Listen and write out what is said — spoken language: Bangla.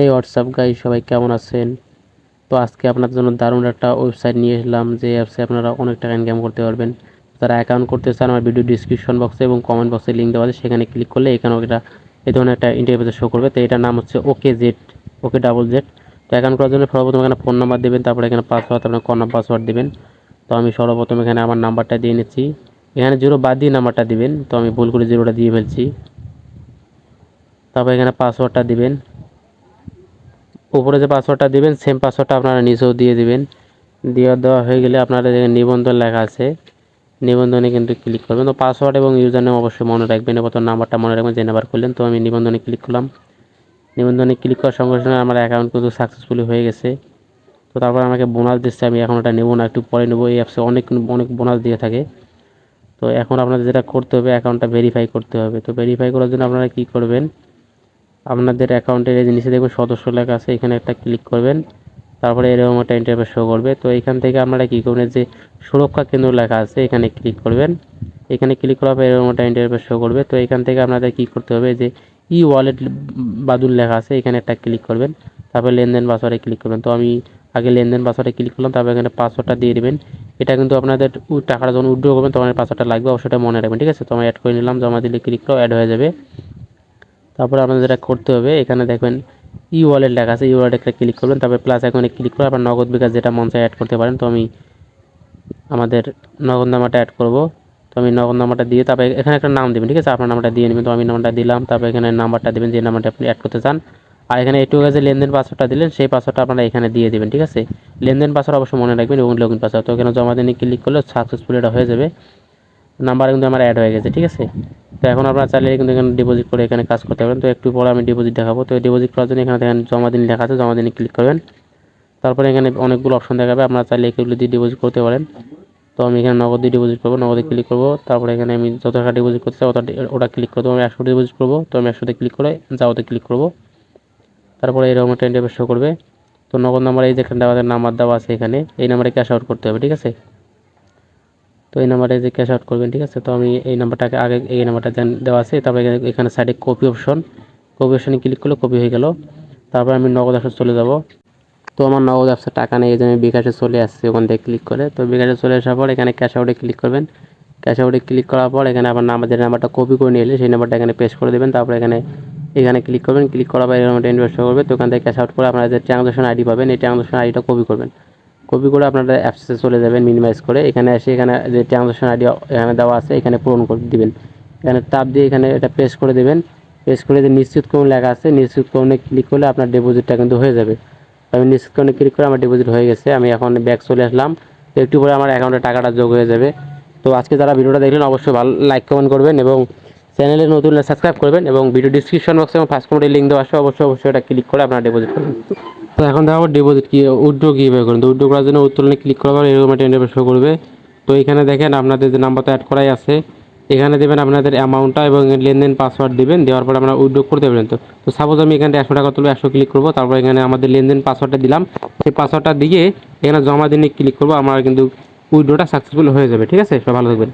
এই হোয়াটসঅ্যাপ গাই সবাই কেমন আছেন? তো আজকে আপনার জন্য দারুণ একটা ওয়েবসাইট নিয়ে এসলাম, যে অ্যাপসে আপনারা অনেক টাকা ইনকাম করতে পারবেন। তারা অ্যাকাউন্ট করতে চান, আমার ভিডিও ডিসক্রিপশন বক্সে এবং কমেন্ট বক্সে লিঙ্ক দেওয়া আছে, সেখানে ক্লিক করলে এখানেও একটা এই ধরনের একটা ইন্টারভিউ শো করবে। তো এটার নাম হচ্ছে okay Z okay double Z তো অ্যাকাউন্ট করার জন্য সর্বপ্রথম এখানে ফোন নাম্বার দেবেন, তারপরে এখানে পাসওয়ার্ড আপনার কর্নার পাসওয়ার্ড দেবেন। তো আমি সর্বপ্রথম এখানে আমার নাম্বারটা দিয়ে নিচ্ছি। এখানে জিরো বাদ দিয়ে নাম্বারটা দিবেন। তো আমি ভুল করে জিরোটা দিয়ে ফেলছি। তারপর এখানে পাসওয়ার্ডটা দিবেন। উপরে যে পাসওয়ার্ডটা দিবেন সেম পাসওয়ার্ডটা আপনারা নিচেও দিয়ে দিবেন। দেওয়া দেওয়া হয়ে গেলে আপনারা যেখানে নিবন্ধন লেখা আছে, নিবন্ধনে কিন্তু ক্লিক করবেন। তো পাসওয়ার্ড এবং ইউজার নেম অবশ্যই মনে রাখবেন, এবং নাম্বারটা মনে রাখবেন যে নাম্বার করলেন তো আমি নিবন্ধনে ক্লিক করলাম। নিবন্ধনে ক্লিক করার সঙ্গে সঙ্গে আমার অ্যাকাউন্ট কিন্তু সাকসেসফুলি হয়ে গেছে। তো তারপর আমাকে বোনাস দিচ্ছে, আমি এখন ওটা নেব না, একটু পরে নেব। এই অ্যাপসে অনেক অনেক বোনাস দিয়ে থাকে। তো এখন আপনাদের যেটা করতে হবে অ্যাকাউন্টটা ভেরিফাই করতে হবে। তো ভেরিফাই করার জন্য আপনারা কী করবেন আপনাদের অ্যাকাউন্টের এই নিচে দেখবেন সদস্য লেখা আছে, এখানে একটা ক্লিক করবেন, তারপরে এরকম একটা ইন্টারভিউ শো করবে। তো এখান থেকে আপনারা কী করবেন, যে সুরক্ষা কেন্দ্র লেখা আছে, এখানে ক্লিক করবেন। এখানে ক্লিক করার পর এরকম একটা ইন্টারভিউ শো করবে। তো এখান থেকে আপনাদের কী করতে হবে, যে ই ওয়ালেট বাদুল লেখা আছে, এখানে একটা ক্লিক করবেন। তারপরে লেনদেন পাসওয়ার্ডে ক্লিক করবেন। তো আমি আগে লেনদেন পাসওয়ার্ডে ক্লিক করলাম, তারপর এখানে পাসওয়ার্ডটা দিয়ে দেবেন। এটা কিন্তু আপনাদের টাকাটা যখন উইথড্র করবেন, তখন পাসওয়ার্ডটা লাগবে, অবশ্যই মনে রাখবেন, ঠিক আছে? তো আমি অ্যাড করে নিলাম, জমা দিলে ক্লিক করে অ্যাড হয়ে যাবে। তারপরে আপনাদের যেটা করতে হবে, এখানে দেখবেন ই ওয়ালেট লেখা আছে ই ওয়ালেট একটা ক্লিক করবেন, তারপরে প্লাস এখানে ক্লিক করে আপনার নগদ বিকাশ যেটা মন চায় অ্যাড করতে পারেন। তো আমি আমাদের নগদ নাম্বারটা অ্যাড করব। তো আমি নগদ নাম্বারটা দিয়ে তারপরে এখানে একটা নাম দেবেন, ঠিক আছে? আপনার নাম্বারটা দিয়ে নেবেন, তো আমি নাম্বারটা দিলাম, তারপরে এখানে নাম্বারটা দেবেন, যে নাম্বারটা আপনি অ্যাড করতে চান। আর এখানে একটু কাছে লেনদেন পাসওয়ার্ডটা দিলেন, সেই পাসওয়ার্ডটা আপনারা এখানে দিয়ে দেবেন, ঠিক আছে? লেনদেন পাসওয়ার্ড অবশ্যই মনে রাখবেন, এবং লগইন পাসওয়ার্ড তো এখানে জমা দিনে ক্লিক করলে সাকসেসফুল এটা হয়ে যাবে। নাম্বার কিন্তু আমার অ্যাড হয়ে গেছে, ঠিক আছে? তো এখন আপনারা চাইলে কিন্তু এখানে ডিপোজিট করে এখানে কাজ করতে পারেন। তো একটু পরে আমি ডিপোজিট দেখাবো। তো ডিপোজিট করার জন্য এখানে দেখেন জমা দিন লেখা আছে, জমা দিনে ক্লিক করবেন। তারপরে এখানে অনেকগুলো অপশন দেখাবে, আপনারা চাইলে এগুলো দিয়ে ডিপোজিট করতে পারেন। তো আমি এখানে নগদ দিয়ে ডিপোজিট করব, নগদে ক্লিক করব। তারপরে এখানে আমি যত টাকা ডিপোজিট করতে চাই, ওটা ক্লিক করব। আমি একশো ডিপোজিট করব, তো আমি একশোতে ক্লিক করে যাওয়াতে ক্লিক করব। তারপরে এরকম একটা ইন্টারভিউ শো করবে। তো নগদ নাম্বার এই যে এখানে আমাদের নাম্বার দেওয়া আছে এখানে, এই নাম্বারে ক্যাশ আউট করতে হবে, ঠিক আছে? তো এই নাম্বারে যে ক্যাশ আউট করবেন, ঠিক আছে? তো আমি এই নাম্বারটাকে আগে এই নাম্বারটা দেওয়া আছে, তারপরে এখানে সাইডে কপি অপশন কপি অপশনে ক্লিক করলে কপি হয়ে গেল। তারপর আমি নগদ অ্যাপসে চলে যাব। তো আমার নগদ অ্যাপসে টাকা নেই যে আমি বিকাশে চলে আসছি ওখান থেকে ক্লিক করে। তো বিকাশে চলে আসার পর এখানে ক্যাশ আউটে ক্লিক করবেন। ক্যাশ আউটে ক্লিক করার পর এখানে আবার নাম্বার যে নাম্বারটা কপি করে নিয়ে এলে সেই নাম্বারটা এখানে পেস্ট করে দেবেন। তারপর এখানে এখানে ক্লিক করবেন। ক্লিক করার পর এরকম ইনভেস্ট করবে। তো ওখান থেকে ক্যাশ আউট করে আপনারা যে ট্রানজাকশন আইডি পাবেন, এই ট্রানজাকশন আইডিটা কপি করবেন। কপি করে আপনারা অ্যাপসে চলে যাবেন মিনিমাইজ করে। এখানে এসে এখানে যে ট্রানজাকশন আইডি এখানে দেওয়া আছে, এখানে পূরণ করে দিবেন। এখানে তাপ দিয়ে এখানে এটা পেস্ট করে দেবেন। পেস্ট করে যে নিশ্চিত করুন লেখা আছে। নিশ্চিত করুনে ক্লিক করলে আপনার ডিপোজিটটা কিন্তু হয়ে যাবে। আমি নিশ্চিত করুনে ক্লিক করে আমার ডিপোজিট হয়ে গেছে। আমি এখন ব্যাক চলে আসলাম। তো একটু পরে আমার অ্যাকাউন্টে টাকাটা যোগ হয়ে যাবে। তো আজকে যারা ভিডিওটা দেখলেন, অবশ্যই ভালো লাইক কমেন্ট করবেন এবং চ্যানেলে নতুন সাবস্ক্রাইব করবেন এবং ভিডিও ডিসক্রিপশন বক্সে এবং ফার্স্ট কমেন্টে লিঙ্ক দেওয়া আসবে অবশ্যই অবশ্যই এটা ক্লিক করে আপনারা ডিপোজিট করবেন। তো এখন দেখাবো ডিপোজিট কি উইড্রো কীভাবে করেন তো উইড্রো করার জন্য উত্তোলনে ক্লিক করার এরকম একটা ইন্টারভিউ শো করবে। তো এখানে দেখেন আপনাদের যে নাম্বারটা অ্যাড করাই আছে, এখানে দেবেন আপনাদের অ্যামাউন্টটা এবং লেনদেন পাসওয়ার্ড দেবেন, দেওয়ার পর আপনারা উইড্রো করতে পারেন তো তো সাপোজ আমি এখানে একশো টাকা তুলবো একশো ক্লিক করব, তারপর এখানে আমাদের লেনদেন পাসওয়ার্ডটা দিলাম। সেই পাসওয়ার্ডটা দিয়ে এখানে জমা দিনে ক্লিক করব, আমার কিন্তু উইড্রোটা সাকসেসফুল হয়ে যাবে, ঠিক আছে? সব ভালো থাকবেন।